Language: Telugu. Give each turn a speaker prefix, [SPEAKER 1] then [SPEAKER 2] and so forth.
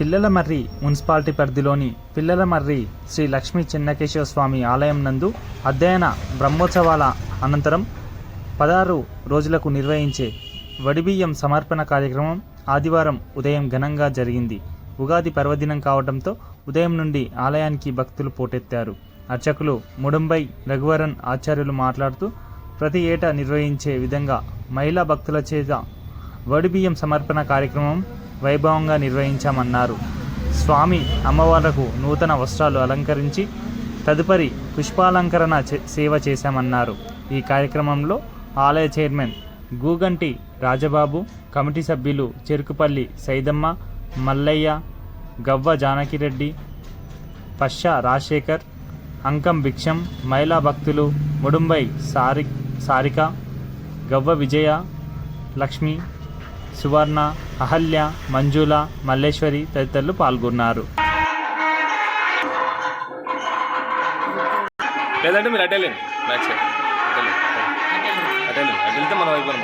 [SPEAKER 1] పిల్లలమర్రి మున్సిపాలిటీ పరిధిలోని పిల్లలమర్రి శ్రీ లక్ష్మీ చెన్నకేశవ స్వామి ఆలయం నందు అధ్యయన బ్రహ్మోత్సవాల అనంతరం పదహారు రోజులకు నిర్వహించే వడిబియ్యం సమర్పణ కార్యక్రమం ఆదివారం ఉదయం ఘనంగా జరిగింది. ఉగాది పర్వదినం కావడంతో ఉదయం నుండి ఆలయానికి భక్తులు పోటెత్తారు. అర్చకులు ముడంబై రఘువరన్ ఆచార్యులు మాట్లాడుతూ ప్రతి ఏటా నిర్వహించే విధంగా మహిళా భక్తుల చేత వడిబియ్యం సమర్పణ కార్యక్రమం వైభవంగా నిర్వహించామన్నారు. స్వామి అమ్మవార్లకు నూతన వస్త్రాలు అలంకరించి తదుపరి పుష్పాలంకరణ సేవ చేశామన్నారు. ఈ కార్యక్రమంలో ఆలయ చైర్మన్ గూగంటి రాజబాబు కమిటీ సభ్యులు చెరుకుపల్లి సైదమ్మ మల్లయ్య గవ్వ జానకిరెడ్డి పశ్చ రాజశేఖర్ అంకం భిక్షం మహిళా భక్తులు ముడుంబై సారి సారిక గవ్వ విజయ లక్ష్మి సువర్ణ అహల్య మంజుల మల్లేశ్వరి తదితరులు పాల్గొన్నారు
[SPEAKER 2] లేదంటే మీరు అటెళ్ళండి మ్యాచ్ సైడ్ అటెళ్ళండి అటెళ్ళండి అటు వెళ్తే మనం అయిపోయిన